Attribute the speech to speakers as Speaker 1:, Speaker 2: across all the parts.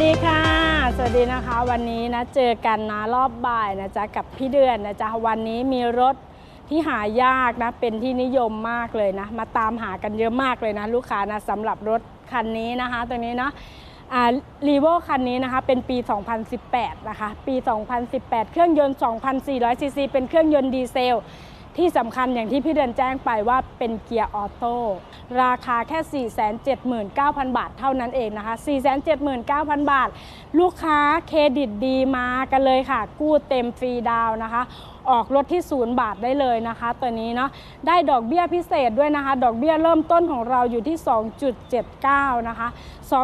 Speaker 1: วัสดีค่ะ สวัสดีนะคะ วันนี้นะเจอกันนะรอบบ่ายนะจ๊ะกับพี่เดือนนะจ๊ะวันนี้มีรถที่หายากนะเป็นที่นิยมมากเลยนะ มาตามหากันเยอะมากเลยนะ ลูกค้านะสำหรับรถคันนี้นะคะตัวนี้เนาะอ่ารีโวคันนี้นะคะเป็นปี 2018 นะคะ ปี 2018 เครื่องยนต์ 2,400ซีซีเป็นเครื่องยนต์ดีเซล ที่สำคัญอย่างที่พี่เดือนแจ้งไปว่าเป็นเกียร์ออโต้ราคาแค่ 479,000 บาทเท่านั้นเองนะคะ 479,000 บาท ลูกค้าเครดิตดีมากันเลยค่ะ กู้เต็มฟรีดาวน์นะคะ ออกรถที่ศูนย์บาทได้เลยนะคะ ตัวนี้เนาะได้ดอกเบี้ยพิเศษด้วยนะคะ ดอกเบี้ยเริ่มต้นของเราอยู่ที่ 2.79 นะคะ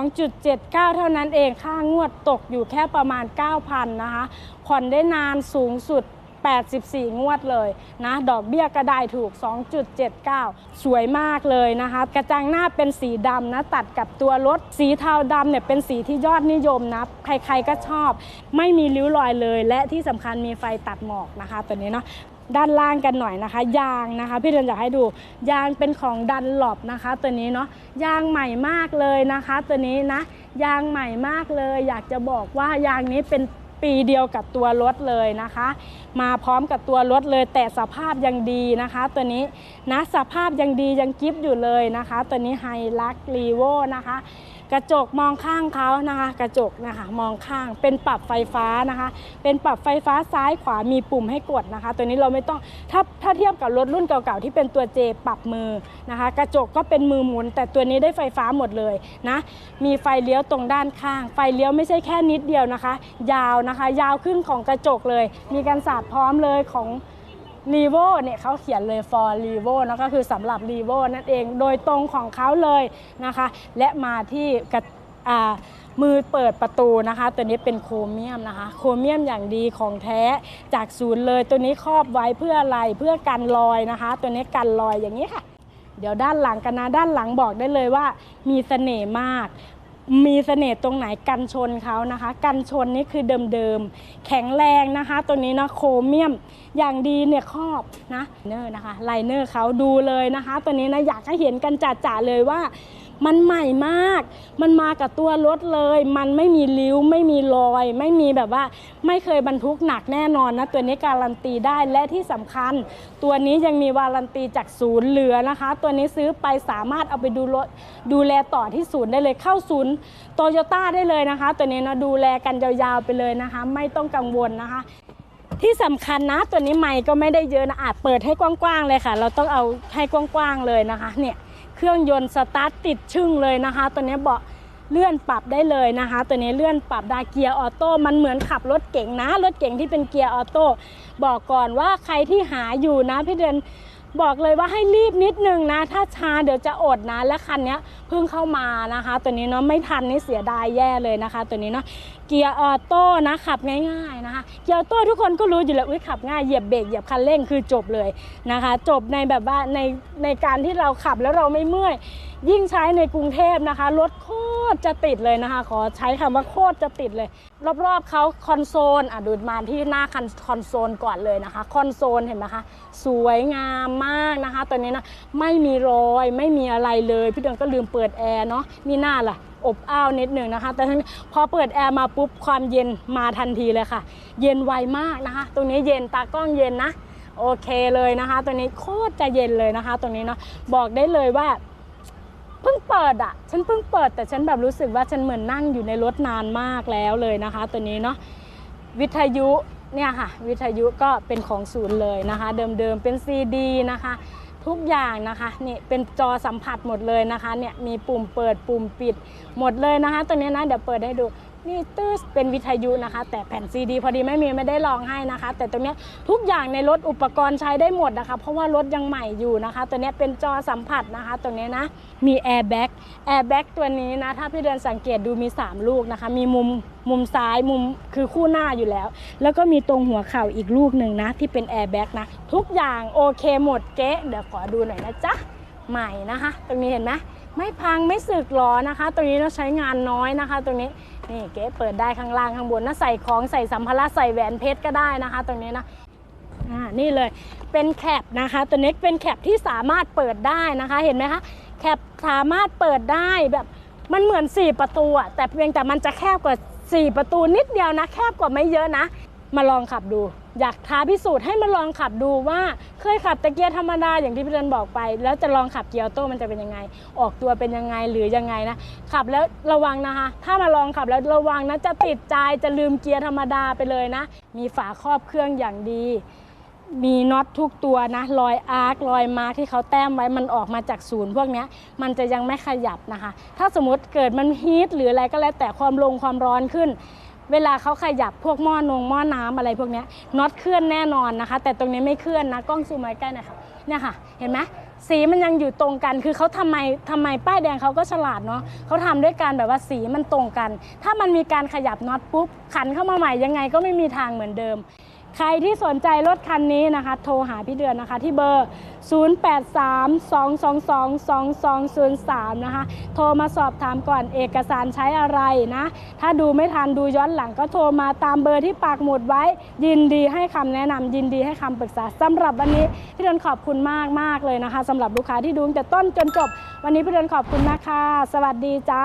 Speaker 1: 2.79 เท่านั้นเองค่างวดตกอยู่แค่ประมาณ 9,000 นะคะผ่อนได้นานสูงสุด 84 งวดเลยนะ ดอกเบี้ยก็ได้ถูก 2.79 สวยมากเลยนะคะ กระจังหน้าเป็นสีดำนะ ตัดกับตัวรถ สีเทาดำเนี่ยเป็นสีที่ยอดนิยมนะ ใครๆก็ชอบ ไม่มีริ้วรอยเลย และที่สำคัญมีไฟตัดหมอกนะคะตัวนี้เนาะด้านล่างกันหน่อยนะคะ ยางนะคะพี่เดินอยากให้ดู ยางเป็นของดันหลบนะคะ ตัวนี้เนาะยางใหม่มากเลยนะคะ ตัวนี้นะ ยางใหม่มากเลย อยากจะบอกว่ายางนี้เป็น ปีเดียวกับตัวรถเลยนะคะ มาพร้อมกับตัวรถเลย แต่สภาพยังดีนะคะ ตัวนี้นะสภาพยังดียังกิฟต์อยู่เลยนะคะ ตัวนี้ไฮลักรีโวนะคะ กระจกมองข้างเขานะคะ กระจกนะคะมองข้าง เป็นปรับไฟฟ้านะคะ เป็นปรับไฟฟ้าซ้ายขวามีปุ่มให้กดนะคะ ตัวนี้เราไม่ต้องถ้าถ้าเทียบกับรถรุ่นเก่าๆที่เป็นตัวเจปรับมือนะคะ กระจกก็เป็นมือหมุน แต่ตัวนี้ได้ไฟฟ้าหมดเลยนะมีไฟเลี้ยวตรงด้านข้าง ไฟเลี้ยวไม่ใช่แค่นิดเดียวนะคะ ยาวนะคะ ยาวขึ้นของกระจกเลย มีการสาดพร้อมเลยของ รีโวเนี่ยเขาเขียนเลย for r e v o นะก็คือสำหรับ r e v o นั่นเองโดยตรงของเขาเลยนะคะ และมาที่กระมือเปิดประตูนะคะ ตัวนี้เป็นโครเมียมนะคะ โครเมียมอย่างดีของแท้จากศูนย์เลยตัวนี้ครอบไว้เพื่ออะไรเพื่อกันรอยนะคะ ตัวนี้กันรอยอย่างนี้ค่ะ เดี๋ยวด้านหลังกันนะด้านหลังบอกได้เลยว่า มีเสน่ห์มาก มีเสน่ห์ตรงไหนกันชนเขานะคะ กันชนนี่คือเดิมๆ แข็งแรงนะคะ ตัวนี้นะโครเมียมอย่างดีเนี่ยครอบนะเนอร์นะคะไลเนอร์เขาดูเลยนะคะ ตัวนี้นะอยากให้เห็นกันจัดๆเลยว่า มันใหม่มาก มันมากับตัวรถเลย มันไม่มีริ้ว ไม่มีรอย ไม่มีแบบว่า ไม่เคยบรรทุกหนักแน่นอนนะ ตัวนี้การันตีได้ และที่สำคัญ ตัวนี้ยังมีวารันตีจากศูนย์เหลือนะคะ ตัวนี้ซื้อไปสามารถเอาไปดูรถดูแลต่อที่ศูนย์ได้เลย เข้าศูนย์โตโยต้าได้เลยนะคะ ตัวนี้นะดูแลกันยาวๆไปเลยนะคะ ไม่ต้องกังวลนะคะที่สำคัญนะตัวนี้ไมค์ก็ไม่ได้เยอะนะอาจเปิดให้กว้างๆเลยค่ะ เราต้องเอาให้กว้างๆเลยนะคะ เนี่ย เครื่องยนต์สตาร์ทติดชึ่งเลยนะคะ ตัวนี้เบาะเลื่อนปรับได้เลยนะคะ ตัวนี้เลื่อนปรับได้เกียร์ออโต้มันเหมือนขับรถเก๋งนะ รถเก๋งที่เป็นเกียร์ออโต้บอกก่อนว่าใครที่หาอยู่นะพี่เดือน บอกเลยว่าให้รีบนิดนึงนะ ถ้าช้าเดี๋ยวจะอดนะ และคันนี้เพิ่งเข้ามานะคะ ตัวนี้เนาะไม่ทันนี่เสียดายแย่เลยนะคะ ตัวนี้เนาะเกียร์ออโต้นะขับง่ายๆนะคะ เกียร์ออโต้ทุกคนก็รู้อยู่แล้วอุ้ยขับง่ายเหยียบเบรกเหยียบคันเร่งคือจบเลยนะคะ จบในแบบว่าในในการที่เราขับแล้วเราไม่เมื่อยยิ่งใช้ในกรุงเทพนะคะรถโค ตรจะติดเลยนะคะ ขอใช้คำว่าโคตรจะติดเลย รอบๆเขาคอนโซลอะดูมาที่หน้าคันคอนโซลก่อนเลยนะคะ คอนโซลเห็นไหมคะ สวยงามมากนะคะตัวนี้นะไม่มีรอยไม่มีอะไรเลย พี่เดือนก็ลืมเปิดแอร์เนาะมีหน้าล่ะอบอ้าวนิดหนึ่งนะคะ แต่พอเปิดแอร์มาปุ๊บความเย็นมาทันทีเลยค่ะ เย็นไวมากนะคะ ตรงนี้เย็นตากล้องเย็นนะ โอเคเลยนะคะ ตัวนี้โคตรจะเย็นเลยนะคะ ตรงนี้เนาะบอกได้เลยว่า พิ่งเปิดอะฉันเพิ่งเปิดแต่ฉันแบบรู้สึกว่าฉันเหมือนนั่งอยู่ในรถนานมากแล้วเลยนะคะ ตัวนี้เนาะวิทยุเนี่ยค่ะ วิทยุก็เป็นของศูนย์เลยนะคะ เดิมๆเป็นซีดีนะคะทุกอย่างนะคะนี่เป็นจอสัมผัสหมดเลยนะคะเนี่ยมีปุ่มเปิดปุ่มปิดหมดเลยนะคะ ตัวนี้นะเดี๋ยวเปิดให้ดู นี่ตื้อเป็นวิทยุนะคะ แต่แผ่นซีดี พอดีไม่มีไม่ได้ลองให้นะคะ แต่ตรงเนี้ทุกอย่างในรถอุปกรณ์ใช้ได้หมดนะคะ เพราะว่ารถยังใหม่อยู่นะคะ ตัวนี้เป็นจอสัมผัสนะคะตรงเนี้นะมีแอร์แบ็กแอร์แบ็กตัวนี้นะถ้าพี่เดินสังเกตดูมี 3 ลูกนะคะ มีมุมมุมซ้ายมุมคือคู่หน้าอยู่แล้ว แล้วก็มีตรงหัวเข่าอีกลูกหนึ่งนะ ที่เป็นแอร์แบ็กนะ ทุกอย่างโอเคหมดเก๊เดี๋ยวขอดูหน่อยนะจ๊ะใหม่นะคะ ตรงนี้เห็นไหม ไม่พังไม่สึกหรอนะคะตรงนี้เราใช้งานน้อยนะคะตรงนี้นี่เก๊เปิดได้ข้างล่างข้างบนนะใส่ของใส่สัมภาระใส่แหวนเพชรก็ได้นะคะ ตรงนี้นะอ่านี่เลยเป็นแคปนะคะ ตัวนี้เป็นแคปที่สามารถเปิดได้นะคะเห็นไหมคะแคปสามารถเปิดได้แบบมมันเหมือน 4 ประตูอะแต่เพียงแต่มันจะแคบกว่า 4 ประตูนิดเดียวนะ แคบกว่าไม่เยอะนะ มาลองขับดู อยากท้าพิสูจน์ให้มาลองขับดูว่าเคยขับต่เกียร์ธรรมดาอย่างที่พี่เดินบอกไป แล้วจะลองขับเกียร์ออโต้มันจะเป็นยังไง ออกตัวเป็นยังไงหรือยังไงนะขับแล้วระวังนะคะ ถ้ามาลองขับแล้วระวังนะจะติดใจจะลืมเกียร์ธรรมดาไปเลยนะ มีฝาครอบเครื่องอย่างดีมีน็อตทุกตัวนะรอยอาร์ครอยมาร์คที่เขาแต้มไว้มันออกมาจากศูนย์พวกนี้มันจะยังไม่ขยับนะคะ ถ้าสมมติเกิดมันฮีทหรืออะไรก็แล้วแต่ความลงความร้อนขึ้น เวลาเขาขยับพวกหม้อนงหม้อน้ำอะไรพวกนี้น็อตเคลื่อนแน่นอนนะคะ แต่ตรงนี้ไม่เคลื่อนนะกล้องซูมมาใกล้หน่อยค่ะเนี่ยค่ะ เห็นไหมสีมันยังอยู่ตรงกัน คือเขาทำไมทำไมป้ายแดงเขาก็ฉลาดเนาะเขาทำด้วยการแบบว่าสีมันตรงกัน ถ้ามันมีการขยับน็อตปุ๊บขันเข้ามาใหม่ยังไงก็ไม่มีทางเหมือนเดิม ใครที่สนใจรถคันนี้นะคะ โทรหาพี่เดือนนะคะที่เบอร์ 0832222203 นะคะ โทรมาสอบถามก่อนเอกสารใช้อะไรนะ ถ้าดูไม่ทันดูย้อนหลังก็โทรมาตามเบอร์ที่ปากหมุดไว้ ยินดีให้คำแนะนำยินดีให้คำปรึกษาสำหรับวันนี้พี่เดือนขอบคุณมากมากเลยนะคะสำหรับลูกค้าที่ดูตั้งแต่ต้นจนจบ วันนี้พี่เดือนขอบคุณนะคะ สวัสดีจ้า